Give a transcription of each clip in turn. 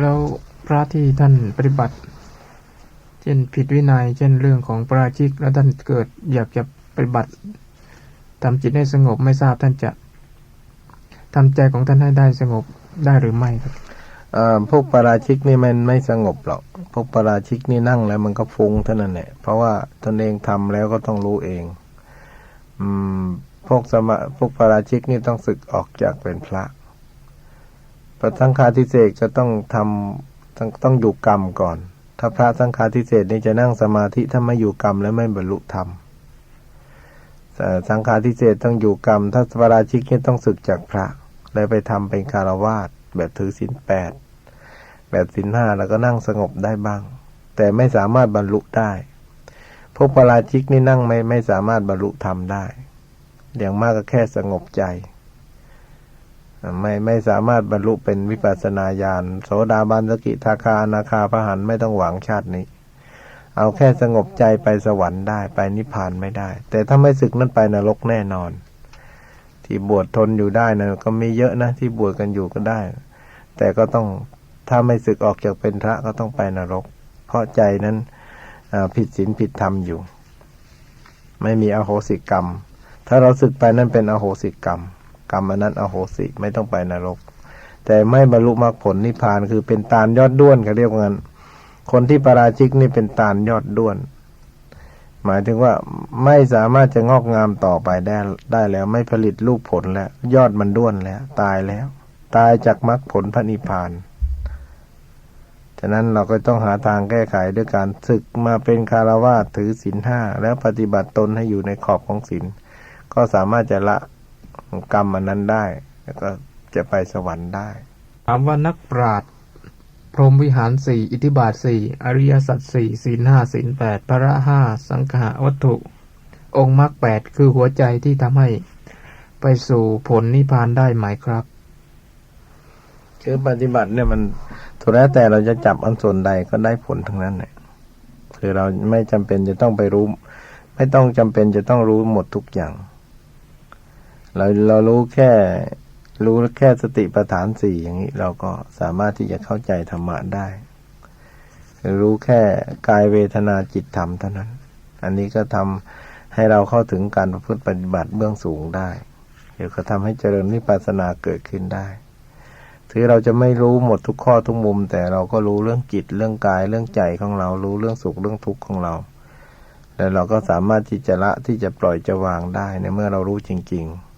แล้วพระที่ท่านปฏิบัติ เช่นผิดวินัย เช่นเรื่องของปราชิก แล้วท่านเกิดอยากจะปฏิบัติทำจิตให้สงบไม่ทราบท่านจะทำใจของท่านให้ได้สงบได้หรือไม่ครับพวกปราชิกนี่มันไม่สงบหรอก พวกปราชิกนี่นั่งแล้วมันก็ฟุ้งเท่านั้นแหละ เพราะว่าตนเองทำแล้วก็ต้องรู้เอง อืม พวกสมะพวกปราชิกนี่ต้องศึกออกจากเป็นพระ พระสังฆาทิเศษก็ต้องทำต้องต้องอยู่กรรมก่อน ถ้าพระสังฆาทิเศษนี่จะนั่งสมาธิถ้าไม่อยู่กรรมแล้วไม่บรรลุธรรมแต่สังฆาทิเศษต้องอยู่กรรม ถ้าปราชิกนี่ต้องศึกจากพระ แล้วไปทำเป็นคารวาสแบบถือศีลแปดแบบศีลห้าแล้วก็นั่งสงบได้บ้าง แต่ไม่สามารถบรรลุได้พวกปราชิกนี่นั่งไม่ไม่สามารถบรรลุธรรมได้ อย่างมากก็แค่สงบใจ ไม่ไม่สามารถบรรลุเป็นวิปัสสนาญาณโสดาบันสกิทาคาอนาคาพระหันไม่ต้องหวังชาตินี้ เอาแค่สงบใจไปสวรรค์ได้ไปนิพพานไม่ได้ แต่ถ้าไม่ศึกนั้นไปนรกแน่นอน ที่บวชทนอยู่ได้นะก็มีเยอะนะที่บวชกันอยู่ก็ได้ แต่ก็ต้องถ้าไม่ศึกออกจากเป็นพระก็ต้องไปนรก เพราะใจนั้นผิดศีลผิดธรรมอยู่ ไม่มีอโหสิกรรม ถ้าเราศึกไปนั่นเป็นอโหสิกรรม กรรมอนั้นอโหสิไม่ต้องไปนรก แต่ไม่บรรลุมรรคผลนิพพานคือเป็นตาลยอดด้วนเขาเรียกว่างั้นคนที่ปราชิกนี่เป็นตาลยอดด้วน หมายถึงว่าไม่สามารถจะงอกงามต่อไปได้ได้แล้ว ไม่ผลิตลูกผลแล้ว ยอดมันด้วนแล้ว ตายแล้ว ตายจากมรรคผลพระนิพพานฉะนั้นเราก็ต้องหาทางแก้ไขด้วยการศึกมาเป็นคารวาสถือศีลห้าแล้วปฏิบัติตนให้อยู่ในขอบของศีลก็สามารถจะละ กรรมอันนั้นได้แล้วก็จะไปสวรรค์ได้ถามว่านักปราชญ์พรหมวิหารสี่อิทธิบาทสี่อริยสัจสี่ศีลห้าศีลแปดพระห้าสังขาวัตถุ องค์มรรคแปดคือหัวใจที่ทำให้ ไปสู่ผลนิพพานได้ไหมครับคือปฏิบัติเนี่ยมันสุดแล้วแต่เราจะจับอันส่วนใดก็ได้ผลทั้งนั้นเนี่ยคือเราไม่จำเป็นจะต้องไปรู้ ไม่ต้องจำเป็นจะต้องรู้หมดทุกอย่าง เราเรารู้แค่ รู้แค่สติปัฏฐานสี่อย่างนี้ เราก็สามารถที่จะเข้าใจธรรมะได้ รู้แค่กายเวทนาจิตธรรมเท่านั้น อันนี้ก็ทำให้เราเข้าถึงการประพฤติปฏิบัติเบื้องสูงได้ เดี๋ยวก็ทำให้เจริญวิปัสสนาเกิดขึ้นได้ถึงเราจะไม่รู้หมดทุกข้อทุกมุม แต่เราก็รู้เรื่องจิตเรื่องกายเรื่องใจของเรา รู้เรื่องสุขเรื่องทุกข์ของเรา แล้วเราก็สามารถที่จะละที่จะปล่อยจะวางได้ในเมื่อเรารู้จริง ๆ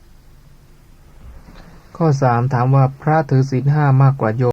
ข้อสามถามว่าพระถือศีลห้ามากกว่าโยม